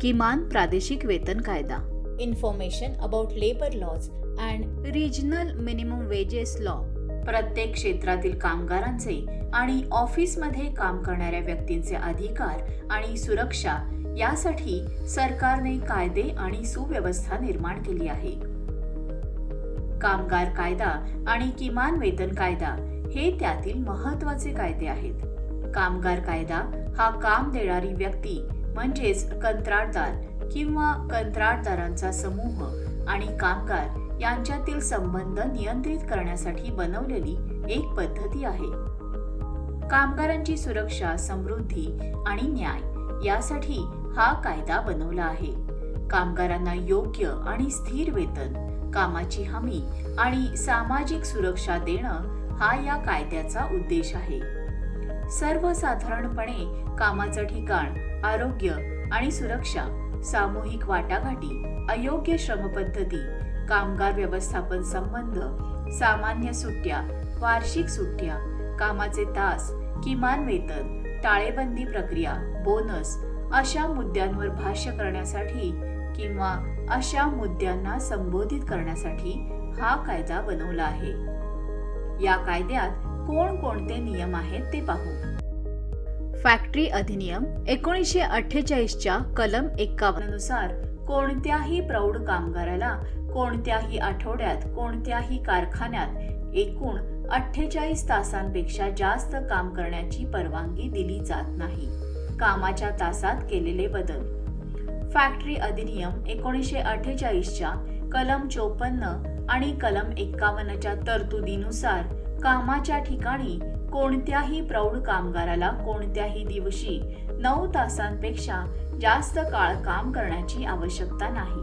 किमान प्रादेशिक वेतन कायदा. information about labor laws and regional minimum wages law प्रत्येक क्षेत्रातील कामगारांचे आणि ऑफिसमध्ये काम करणाऱ्या व्यक्तींचे अधिकार आणि सुरक्षा यासाठी सरकारने कायदे आणि सुव्यवस्था निर्माण केली आहे. कामगार कायदा आणि किमान वेतन कायदा हे त्यातील महत्त्वाचे कायदे आहेत. कामगार कायदा हा काम देणारी व्यक्ती म्हणजेच कंत्राटदार किंवा कंत्राटदारांचा समूह आणि कामगार यांच्यातील संबंध नियंत्रित करण्यासाठी बनवलेली एक पद्धती आहे. कामगारांची सुरक्षा समृद्धी आणि न्याय यासाठी हा कायदा बनवला आहे. कामगारांना योग्य आणि स्थिर वेतन कामाची हमी आणि सामाजिक सुरक्षा देणं हा या कायद्याचा उद्देश आहे. सर्वसाधारणपणे कामाचं ठिकाण आरोग्य आणि सुरक्षा सामूहिक वाटाघाटी अयोग्य श्रमपद्धती कामगार व्यवस्थापन संबंध सामान्य सुट्ट्या वार्षिक सुट्ट्या कामाचे तास किमान वेतन टाळेबंदी प्रक्रिया बोनस अशा मुद्द्यांवर भाष्य करण्यासाठी किंवा अशा मुद्द्यांना संबोधित करण्यासाठी हा कायदा बनवला आहे. या कायद्यात कोणकोणते नियम आहेत ते पाहू. फॅक्टरी अधिनियम एकोणीसशे अठ्ठेचाळीसच्या कलम एक्कावन्न कोणत्याही प्रौढ कामगाराला कोणत्याही आठवड्यात कोणत्याही कारखान्यात एकूण अठ्ठेचाळीस तासांपेक्षा जास्त काम करण्याची परवानगी दिली जात नाही. कामाच्या तासात केलेले बदल. फॅक्टरी अधिनियम एकोणीसशे अठ्ठेचाळीसच्या कलम चोपन्न आणि कलम एक्कावन्नच्या तरतुदीनुसार कामाच्या ठिकाणी कोणत्याही प्रौढ कामगाराला कोणत्याही दिवशी नऊ तासांपेक्षा जास्त काळ काम करण्याची आवश्यकता नाही.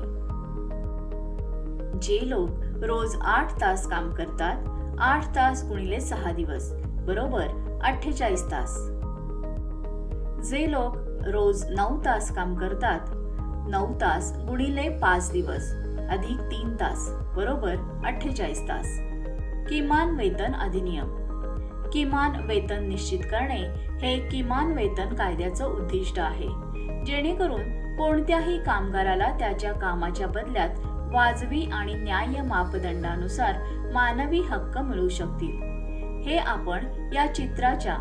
जे लोक रोज आठ तास काम करतात आठ तास गुणिले सहा दिवस बरोबर अठ्ठेचाळीस तास. जे लोक रोज नऊ तास काम करतात नऊ तास गुणिले पाच दिवस अधिक तीन तास बरोबर अठ्ठेचाळीस तास. किमान वेतन अधिनियम. किमान वेतन निश्चित करणे हे किमान वेतन कायद्याचं उद्दिष्ट आहे. जेणेकरून कोणत्याही कामगाराला त्याच्या कामाच्या बदल्यात वाजवी आणि न्याय्य मापदंडानुसार मानवी हक्क मिळू शकतील. हे आपण या चित्राच्या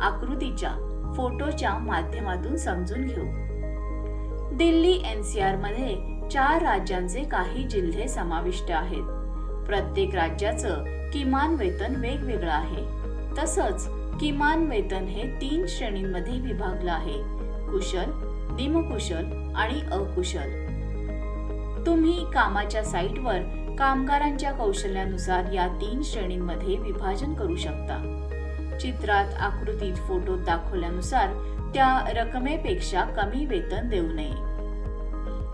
आकृतीच्या फोटोच्या माध्यमातून समजून घेऊ. दिल्ली एनसीआरमध्ये चार राज्यांचे काही जिल्हे समाविष्ट आहेत. प्रत्येक राज्याचं किमान वेतन वेगवेगळं आहे. तसंच किमान वेतन हे तीन श्रेणींमध्ये विभागलं आहे. कुशल निमकुशल आणि अकुशल. तुम्ही कामाच्या साईटवर कामगारांच्या कौशल्यानुसार या तीन श्रेणींमध्ये विभाजन करू शकता. चित्रात आकृतीत फोटोत दाखवल्यानुसार त्या रकमेपेक्षा कमी वेतन देऊ नये.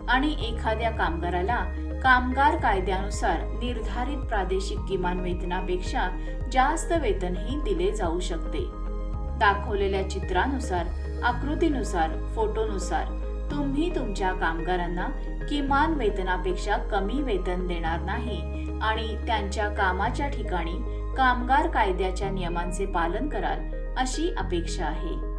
आणि एखाद्या कामगाराला कामगार कायद्यानुसार निर्धारित प्रादेशिक किमान वेतनापेक्षा जास्त वेतनही दिले जाऊ शकते. दाखवलेल्या चित्रानुसार आकृतीनुसार फोटोनुसार तुम्ही तुमच्या कामगारांना किमान वेतनापेक्षा कमी वेतन देणार नाही आणि त्यांच्या कामाच्या ठिकाणी कामगार कायद्याच्या नियमांचे पालन कराल अशी अपेक्षा आहे.